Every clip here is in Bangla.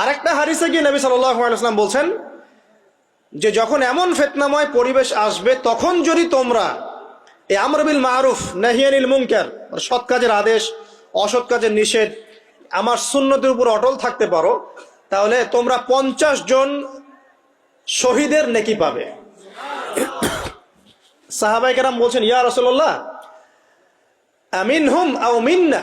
আরেকটা হারিসে গিয়ে নবী সাল্লাম বলছেন যে যখন এমন ফেতনাময় পরিবেশ আসবে, তখন যদি তোমরা এই আমরবিল মারুফ নাহিয়ানিল মুনকার সৎ কাজের আদেশ, অসৎ কাজের নিষেধ, আমার সুন্নতের উপর অটল থাকতে পারো, তাহলে তোমরা পঞ্চাশ জন শহীদের নেকি পাবে। সাহাবাই কেরাম বলছেন, ইয়া রসল্লাহ আমিন হুম আও মিন্না?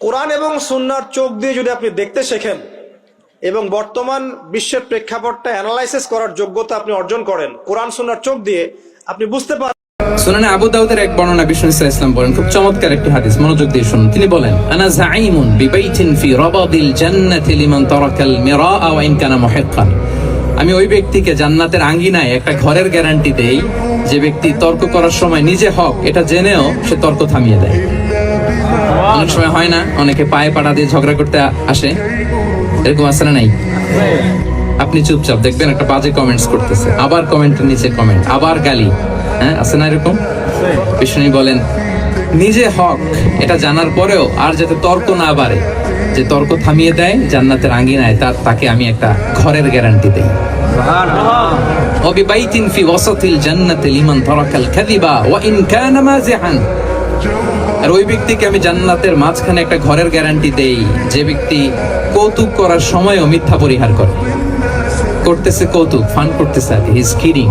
কোরআন এবং সুন্নার চোখ দিয়ে যদি আপনি দেখতে শেখেন এবং বর্তমান বিশ্বের প্রেক্ষাপটটা অ্যানালাইসিস করার যোগ্যতা আপনি অর্জন করেন, কোরআন, সুন্নার চোখ দিয়ে আপনি বুঝতে পারেন সুনানে আবু দাউদের এক বর্ণনা বিষ্ণু ইসলাম বলেন, খুব চমৎকার একটি হাদিস, মনোযোগ দিয়ে শুনুন। তিনি বলেন, আনা জাঈমুন বিবাইতিন ফি রাবাদিল জান্নাতি লিমান তারাকাল মিরাআ ওয়া ইন কানা মুহিক্কান। আমি ওই ব্যক্তিকে জান্নাতের আঙ্গিনায় একটা ঘরের গ্যারান্টি দেই, যে ব্যক্তি তর্ক করার সময় নিজে হক, এটা জেনেও সে তর্ক থামিয়ে দেয়। অনেক সময় হয় না, অনেকে পায়ে পাড়া দিয়ে ঝগড়া করতে আসে। এরকম আসে না নাই? আপনি চুপচাপ দেখবেন একটা বাজে কমেন্টস করতেছে। আবার কমেন্টের নিচে কমেন্ট আবার গালি। হ্যাঁ আছে না এরকম? বিষ্ণু বলেন, নিজে হক, এটা জানার পরেও আর যাতে তর্ক না বাড়ে, যে তর্ক থামিয়ে দেয়, জান্নাতের আঙ্গিনায় তার তাকে আমি একটা ঘরের গ্যারান্টি দেই। অবিবাইতিন ফি ওয়াসাতিল জান্নাতে লিমান তারাকাল কাযিবা ওয়া ইন কানা মাযিহান। আর ওই ব্যক্তিকে আমি জান্নাতের মাঝখানে একটা ঘরের গ্যারান্টি দেই, যে ব্যক্তি কৌতুক করার সময়ও মিথ্যা পরিহার করে। করতেছে কৌতুক ফান করতেছে আর হিজ কিডিং